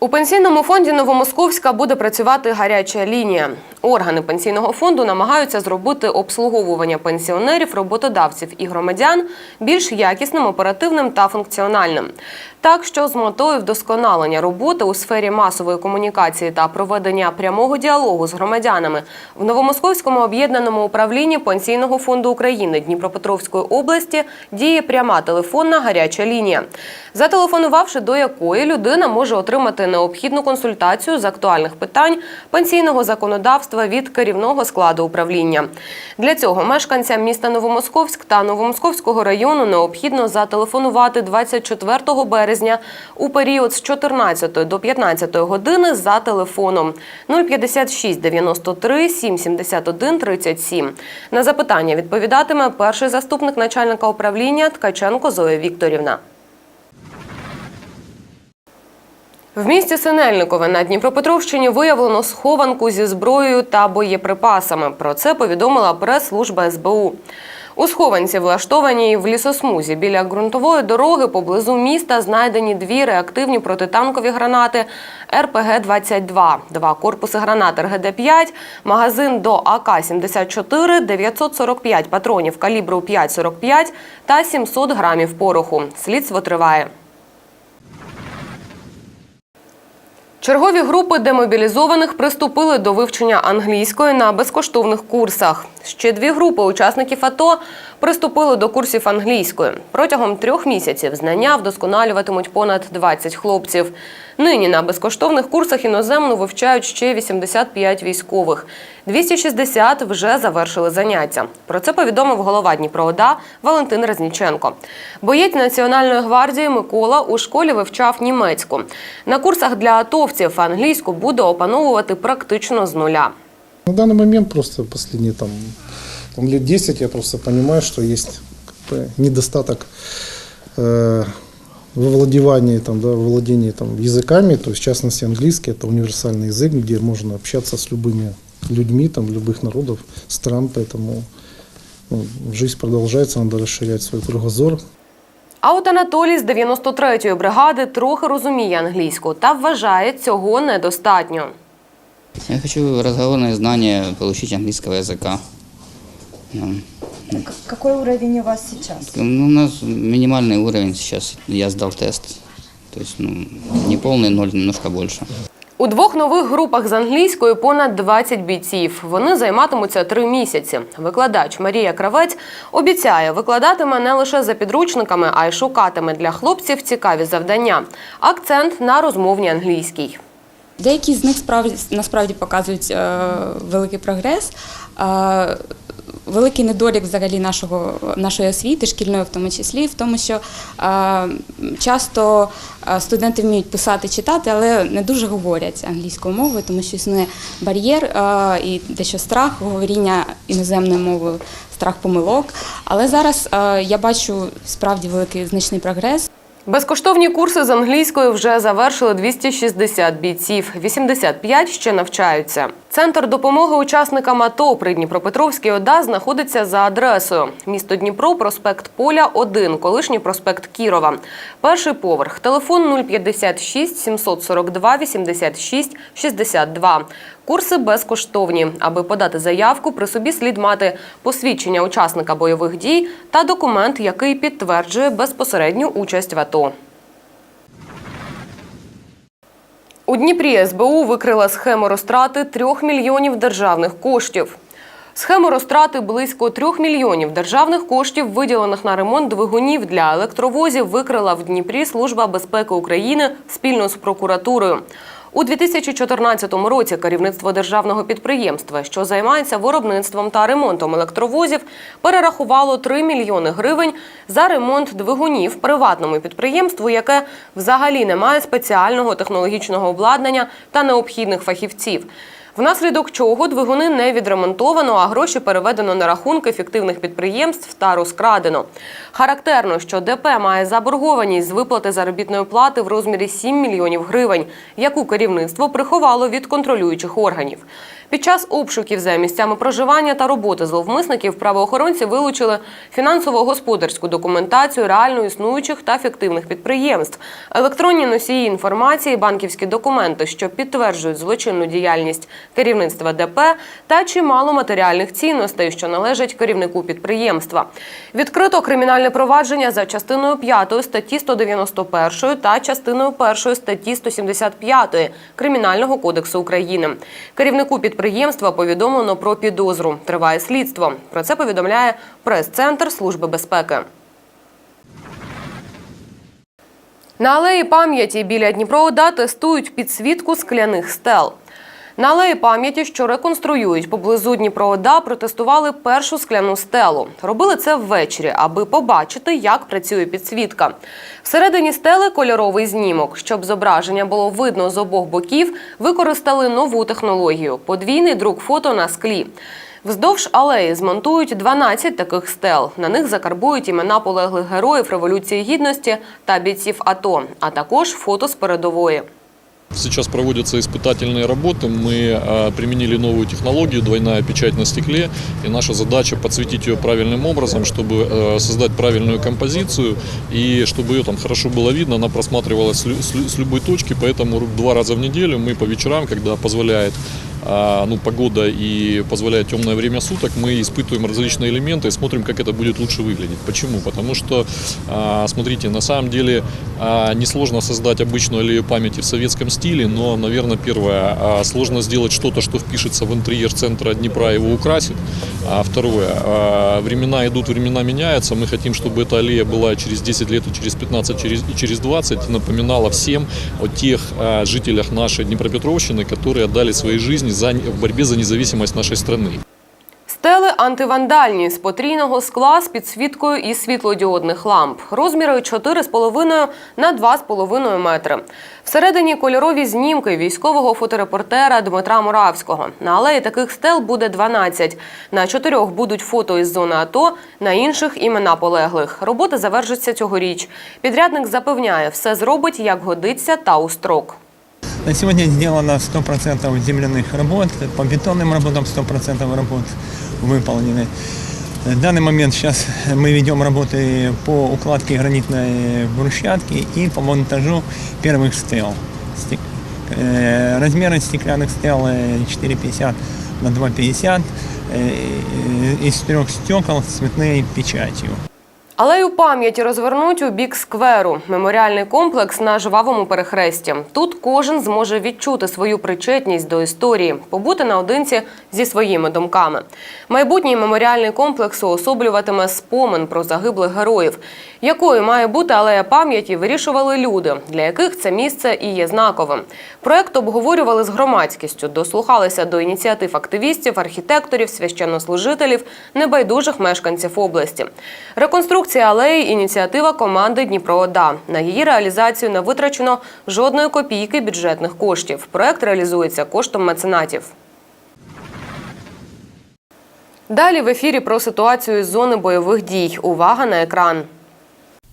У пенсійному фонді Новомосковська буде працювати гаряча лінія. Органи пенсійного фонду намагаються зробити обслуговування пенсіонерів, роботодавців і громадян більш якісним, оперативним та функціональним. Так що з метою вдосконалення роботи у сфері масової комунікації та проведення прямого діалогу з громадянами в Новомосковському об'єднаному управлінні Пенсійного фонду України Дніпропетровської області діє пряма телефонна гаряча лінія, зателефонувавши до якої людина може отримати необхідну консультацію з актуальних питань пенсійного законодавства від керівного складу управління. Для цього мешканцям міста Новомосковськ та Новомосковського району необхідно зателефонувати 24 березня у період з 14 до 15 години за телефоном 056 93 771 37. На запитання відповідатиме перший заступник начальника управління Ткаченко Зоя Вікторівна. В місті Синельникове на Дніпропетровщині виявлено схованку зі зброєю та боєприпасами. Про це повідомила прес-служба СБУ. У схованці, влаштованій в лісосмузі біля ґрунтової дороги поблизу міста, знайдені дві реактивні протитанкові гранати РПГ-22, два корпуси гранат РГД-5, магазин до АК-74, 945 патронів калібру 5,45 та 700 грамів пороху. Слідство триває. Чергові групи демобілізованих приступили до вивчення англійської на безкоштовних курсах. Ще дві групи учасників АТО приступили до курсів англійської. Протягом трьох місяців знання вдосконалюватимуть понад 20 хлопців. Нині на безкоштовних курсах іноземну вивчають ще 85 військових. 260 вже завершили заняття. Про це повідомив голова Дніпроода Валентин Резніченко. Боєць Національної гвардії Микола у школі вивчав німецьку. На курсах для атовців англійську буде опановувати практично з нуля. На данный момент просто последние там, там лет 10 я просто понимаю, что есть как бы недостаток э, во владевании, там, да, во владении там, языками, то есть в частности английский это универсальный язык, где можно общаться с любыми людьми там, любых народов, стран, поэтому ну, жизнь продолжается, надо расширять свой кругозор, А от Анатолій з 93-ї бригади трохи розуміє англійську та вважає цього недостатньо. Я хочу разговорные знания получить английского языка. Какой уровень у вас сейчас? ну, у нас минимальный уровень сейчас. Я сдал тест. То есть, ну, не полный ноль, немножко больше. У двох нових групах з англійської понад 20 бійців. Вони займатимуться три місяці. Викладач Марія Кравець обіцяє, викладатиме не лише за підручниками, а й шукатиме для хлопців цікаві завдання. Акцент на розмовній англійській. Деякі з них справді насправді показують е, великий прогрес. Е, великий недолік взагалі нашого нашої освіти, шкільної в тому числі, в тому, що часто студенти вміють писати, читати, але не дуже говорять англійською мовою, тому що існує бар'єр і дещо страх говоріння іноземною мовою, страх помилок. Але зараз я бачу справді великий значний прогрес. Безкоштовні курси з англійської вже завершили 260 бійців. 85 ще навчаються. Центр допомоги учасникам АТО при Дніпропетровській ОДА знаходиться за адресою: місто Дніпро, проспект Поля, 1, колишній проспект Кірова. Перший поверх. Телефон 056 742 86 62. Курси безкоштовні. Аби подати заявку, при собі слід мати посвідчення учасника бойових дій та документ, який підтверджує безпосередню участь в АТО. У Дніпрі СБУ викрила схему розтрати 3 мільйонів державних коштів. Схему розтрати близько 3 мільйонів державних коштів, виділених на ремонт двигунів для електровозів, викрила в Дніпрі Служба безпеки України спільно з прокуратурою. У 2014 році керівництво державного підприємства, що займається виробництвом та ремонтом електровозів, перерахувало 3 мільйони гривень за ремонт двигунів приватному підприємству, яке взагалі не має спеціального технологічного обладнання та необхідних фахівців. Внаслідок чого двигуни не відремонтовано, а гроші переведено на рахунки фіктивних підприємств та розкрадено. Характерно, що ДП має заборгованість з виплати заробітної плати в розмірі 7 мільйонів гривень, яку керівництво приховало від контролюючих органів. Під час обшуків за місцями проживання та роботи зловмисників правоохоронці вилучили фінансово-господарську документацію реально існуючих та фіктивних підприємств, електронні носії інформації, банківські документи, що підтверджують злочинну діяльність керівництва ДП та чимало матеріальних цінностей, що належать керівнику підприємства. Відкрито кримінальне провадження за частиною 5 статті 191 та частиною 1 статті 175 Кримінального кодексу України. Керівнику підприємства повідомлено про підозру. Триває слідство. Про це повідомляє прес-центр Служби безпеки. На алеї пам'яті біля Дніпроода тестують підсвітку скляних стел. На алеї пам'яті, що реконструюють поблизу Дніпроода, протестували першу скляну стелу. Робили це ввечері, аби побачити, як працює підсвітка. Всередині стели кольоровий знімок. Щоб зображення було видно з обох боків, використали нову технологію подвійний друк фото на склі. Вздовж алеї змонтують 12 таких стел. На них закарбують імена полеглих героїв Революції Гідності та бійців АТО, а також фото з передової. Сейчас проводятся испытательные работы. Мы э, применили новую технологию, двойная печать на стекле. И наша задача подсветить ее правильным образом, чтобы э, создать правильную композицию и чтобы ее там хорошо было видно. Она просматривалась с, лю- с лю- с любой точки, поэтому ру- два раза в неделю мы по вечерам, когда позволяет э, ну, погода и позволяет темное время суток, мы испытываем различные элементы и смотрим, как это будет лучше выглядеть. Почему? Потому что, э, смотрите, на самом деле э, несложно создать обычную аллею памяти в советском стиле, но, наверное, первое, сложно сделать что-то, что впишется в интерьер центра Днепра его украсит. А второе, времена идут, времена меняются. Мы хотим, чтобы эта аллея была через 10 лет, и через 15, через, и через 20, напоминала всем о тех жителях нашей Днепропетровщины, которые отдали свои жизни за, в борьбе за независимость нашей страны. Стели антивандальні з потрійного скла з підсвіткою із світлодіодних ламп. Розміри 4,5 на 2,5 метри. Всередині кольорові знімки військового фоторепортера Дмитра Муравського. На алеї таких стел буде 12. На чотирьох будуть фото із зони АТО, на інших імена полеглих. Робота завершиться цьогоріч. Підрядник запевняє, все зробить як годиться та у строк. На сегодня сделано 100% земляных работ, по бетонным работам 100% работ выполнены. В данный момент сейчас мы ведем работы по укладке гранитной брусчатки и по монтажу первых стел. Стек- э, Размеры стеклянных стел э, 4,50 на 2,50 э, из трех стекол с цветной печатью. Алею пам'яті розвернуть у бік скверу. Меморіальний комплекс на жвавому перехресті. Тут кожен зможе відчути свою причетність до історії, побути наодинці зі своїми думками. Майбутній меморіальний комплекс уособлюватиме спомин про загиблих героїв. Якою має бути алея пам'яті, вирішували люди, для яких це місце і є знаковим. Проект обговорювали з громадськістю, дослухалися до ініціатив активістів, архітекторів, священнослужителів, небайдужих мешканців області. Реконструкція алеї ініціатива команди Дніпроода. На її реалізацію не витрачено жодної копійки бюджетних коштів. Проект реалізується коштом меценатів. Далі в ефірі про ситуацію із зони бойових дій. Увага на екран.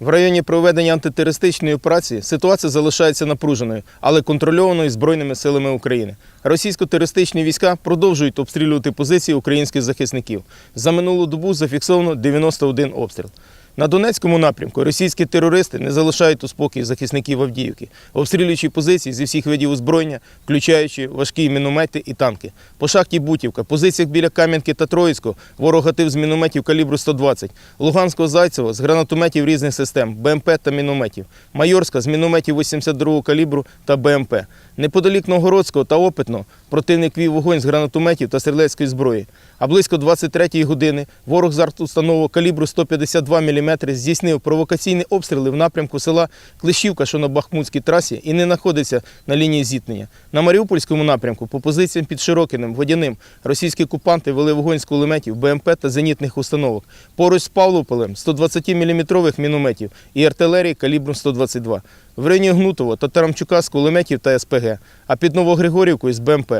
В районі проведення антитерористичної операції ситуація залишається напруженою, але контрольованою Збройними силами України. Російсько-терористичні війська продовжують обстрілювати позиції українських захисників. За минулу добу зафіксовано 91 обстріл. На Донецькому напрямку російські терористи не залишають у спокій захисників Авдіївки, обстрілюючи позиції зі всіх видів озброєння, включаючи важкі міномети і танки. По шахті Бутівка, позиціях біля Кам'янки та Троїцького ворог гатив з мінометів калібру 120, Луганського Зайцева з гранатометів різних систем, БМП та мінометів, Майорська з мінометів 82-го калібру та БМП. Неподалік Новгородського та Опитного противник вів вогонь з гранатометів та стрілецької зброї. А близько 23-ї години ворог з артустанового калібру 152 мм здійснив провокаційні обстріли в напрямку села Клещівка, що на Бахмутській трасі, і не знаходиться на лінії зіткнення. На Маріупольському напрямку по позиціям під Широкиним, Водяним російські окупанти вели вогонь з кулеметів, БМП та зенітних установок. Поруч з Павлополем 120-мм мінометів і артилерії калібром 122. В районі Гнутово та Тарамчука з кулеметів та СПГ, а під Новогригорівкою з БМП.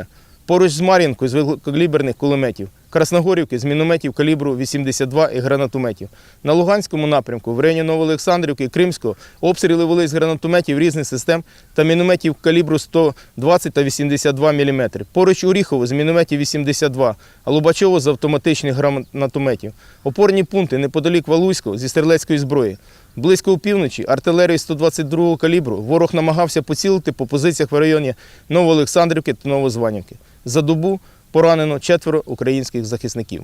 Поруч з Мар'їнкою з великокаліберних кулеметів. Красногорівки з мінометів калібру 82 і гранатометів. На Луганському напрямку в районі Новоолександрівки і Кримського обстріли вели з гранатометів різних систем та мінометів калібру 120 та 82 мм. Поруч Оріхово з мінометів 82, а Лубачово з автоматичних гранатометів. Опорні пункти неподалік Валуйського зі стрілецької зброї. Близько опівночі артилерії 122 калібру ворог намагався поцілити по позиціях в районі Новоолександрівки та Новозванівки. За добу поранено четверо українських захисників.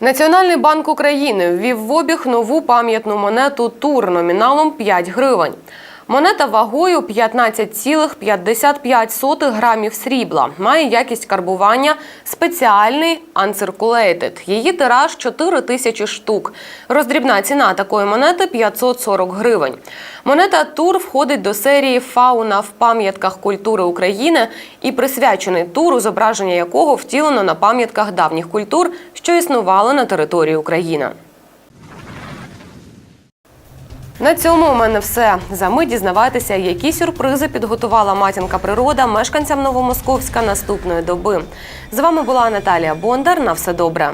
Національний банк України ввів в обіг нову пам'ятну монету Тур номіналом 5 гривень. Монета вагою 15,55 грамів срібла. Має якість карбування спеціальний Uncirculated. Її тираж 4 тисячі штук. Роздрібна ціна такої монети 540 гривень. Монета Тур входить до серії Фауна в пам'ятках культури України і присвячений туру, зображення якого втілено на пам'ятках давніх культур, що існували на території України. На цьому у мене все. За мить дізнавайтеся, які сюрпризи підготувала матінка природа мешканцям Новомосковська наступної доби. З вами була Наталія Бондар. На все добре.